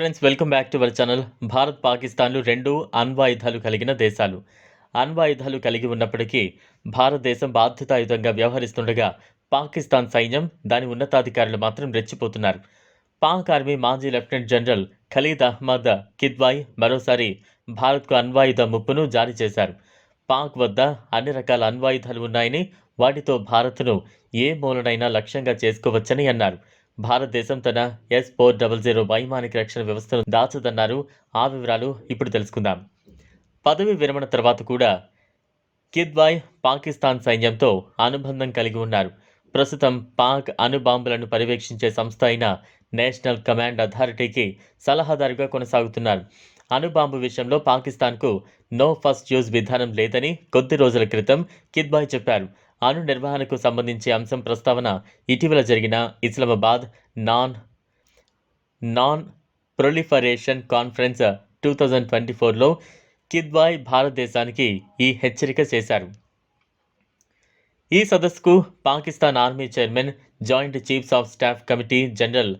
Friends welcome back to our channel Bharat పాకిస్తాన్లు రెండు అణ్వాయుధాలు కలిగిన దేశాలు అణ్వాయుధాలు కలిగి ఉన్నప్పటికీ భారతదేశం బాధ్యతాయుతంగా వ్యవహరిస్తుండగా పాకిస్తాన్ సైన్యం దాని ఉన్నతాధికారులు మాత్రం రెచ్చిపోతున్నారు పాక్ ఆర్మీ మాజీ లెఫ్టినెంట్ జనరల్ ఖలీద్ అహ్మద్ కిద్వాయ్ మరోసారి భారత్కు అణ్వాయుధ ముప్పును జారీ చేశారు పాక్ వద్ద అన్ని రకాల అణ్వాయుధాలు ఉన్నాయని వాటితో భారత్ను ఏ మూలనైనా లక్ష్యంగా చేసుకోవచ్చని అన్నారు. భారతదేశం తన ఎస్ ఫోర్ డబల్ జీరో వైమానిక రక్షణ వ్యవస్థను దాచదన్నారు. ఆ వివరాలు ఇప్పుడు తెలుసుకుందాం. పదవి విరమణ తర్వాత కూడా కిద్వాయ్ పాకిస్తాన్ సైన్యంతో అనుబంధం కలిగి ఉన్నారు. ప్రస్తుతం పాక్ అణుబాంబులను పర్యవేక్షించే సంస్థ అయిన నేషనల్ కమాండ్ అథారిటీకి సలహాదారుగా కొనసాగుతున్నారు. అణుబాంబు విషయంలో పాకిస్తాన్కు నో ఫస్ట్ యూజ్ విధానం లేదని కొద్ది రోజుల క్రితం కిద్బాయ్ చెప్పారు. అణు నిర్వహణకు సంబంధించి అంశం ప్రస్తావన ఇటీవల జరిగిన Islamabad non non proliferation conference two thousand twenty ఫోర్లో కిద్వాయ్ భారతదేశానికి ఈ హెచ్చరిక చేశారు. ఈ సదస్సుకు Pakistan army chairman joint chiefs of staff committee general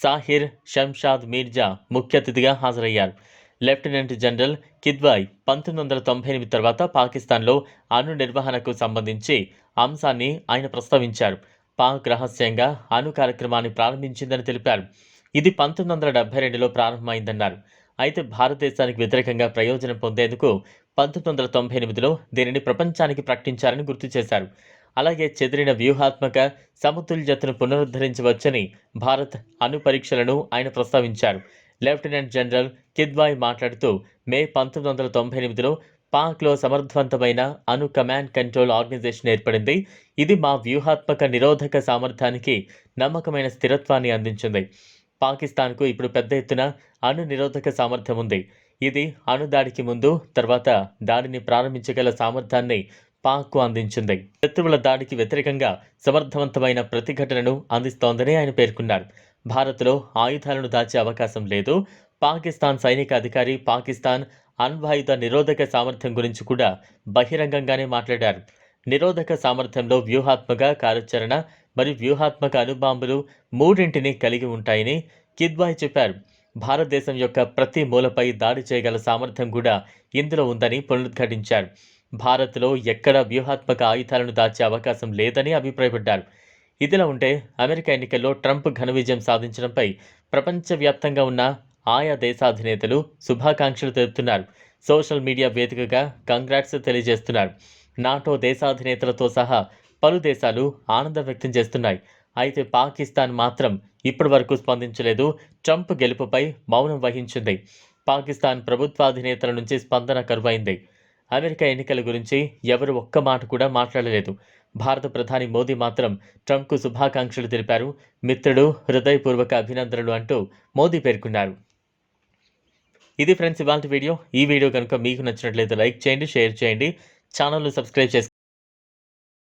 Sahir Shamshad Mirza ముఖ్య అతిథిగా హాజరయ్యారు. లెఫ్టినెంట్ జనరల్ కిద్వాయ్ పంతొమ్మిది వందల తొంభై ఎనిమిది తర్వాత పాకిస్తాన్లో అణు నిర్వహణకు సంబంధించి అంశాన్ని ఆయన ప్రస్తావించారు. పాక్ రహస్యంగా అణు కార్యక్రమాన్ని ప్రారంభించిందని తెలిపారు. ఇది పంతొమ్మిది వందల డెబ్బై రెండులో ప్రారంభమైందన్నారు. అయితే భారతదేశానికి వ్యతిరేకంగా ప్రయోజనం పొందేందుకు పంతొమ్మిది వందల తొంభై ఎనిమిదిలో దీనిని ప్రపంచానికి ప్రకటించారని గుర్తు చేశారు. అలాగే చెదిరిన వ్యూహాత్మక సమతుల్యతను పునరుద్ధరించవచ్చని భారత్ అణు పరీక్షలను ఆయన ప్రస్తావించారు. లెఫ్టినెంట్ జనరల్ కిద్వాయ్ మాట్లాడుతూ మే పంతొమ్మిది వందల తొంభై ఎనిమిదిలో పాక్లో సమర్థవంతమైన అణు కమాండ్ కంట్రోల్ ఆర్గనైజేషన్ ఏర్పడింది. ఇది మా వ్యూహాత్మక నిరోధక సామర్థ్యానికి నమ్మకమైన స్థిరత్వాన్ని అందించింది. పాకిస్తాన్కు ఇప్పుడు పెద్ద ఎత్తున అణు నిరోధక సామర్థ్యం ఉంది. ఇది అణు దాడికి ముందు తర్వాత దాడిని ప్రారంభించగల సామర్థ్యాన్ని పాక్కు అందించింది. శత్రువుల దాడికి వ్యతిరేకంగా సమర్థవంతమైన ప్రతిఘటనను అందిస్తోందని ఆయన పేర్కొన్నారు. భారత్లో ఆయుధాలను దాచే అవకాశం లేదు. పాకిస్తాన్ సైనిక అధికారి పాకిస్తాన్ అణ్వాయుధ నిరోధక సామర్థ్యం గురించి కూడా బహిరంగంగానే మాట్లాడారు. నిరోధక సామర్థ్యంలో వ్యూహాత్మక కార్యాచరణ మరియు వ్యూహాత్మక అణుబాంబులు మూడింటిని కలిగి ఉంటాయని కిద్వాయ్ చెప్పారు. భారతదేశం యొక్క ప్రతి మూలపై దాడి చేయగల సామర్థ్యం కూడా ఇందులో ఉందని పునరుద్ఘాటించారు. భారత్లో ఎక్కడ వ్యూహాత్మక ఆయుధాలను దాచే అవకాశం లేదని అభిప్రాయపడ్డారు. ఇదిలా ఉంటే అమెరికా ఎన్నికల్లో ట్రంప్ ఘన విజయం సాధించడంపై ప్రపంచవ్యాప్తంగా ఉన్న ఆయా దేశాధినేతలు శుభాకాంక్షలు తెలుపుతున్నారు. సోషల్ మీడియా వేదికగా కంగ్రాట్స్ తెలియజేస్తున్నారు. నాటో దేశాధినేతలతో సహా పలు దేశాలు ఆనందం వ్యక్తం చేస్తున్నాయి. అయితే పాకిస్తాన్ మాత్రం ఇప్పటి వరకు స్పందించలేదు. ట్రంప్ గెలుపుపై మౌనం వహించింది. పాకిస్తాన్ ప్రభుత్వాధినేతల నుంచి స్పందన కరువైంది. అమెరికా ఎన్నికల గురించి ఎవరు ఒక్క మాట కూడా మాట్లాడలేదు. భారత ప్రధాని మోదీ మాత్రం ట్రంప్కు శుభాకాంక్షలు తెలిపారు. మిత్రుడు హృదయపూర్వక అభినందనలు అంటూ మోదీ పేర్కొన్నారు. ఇది ఫ్రెండ్స్ ఇవాళ వీడియో. ఈ వీడియో కనుక మీకు నచ్చినట్లయితే లైక్ చేయండి షేర్ చేయండి. ఛానల్ను సబ్స్క్రైబ్ చేసుకోండి.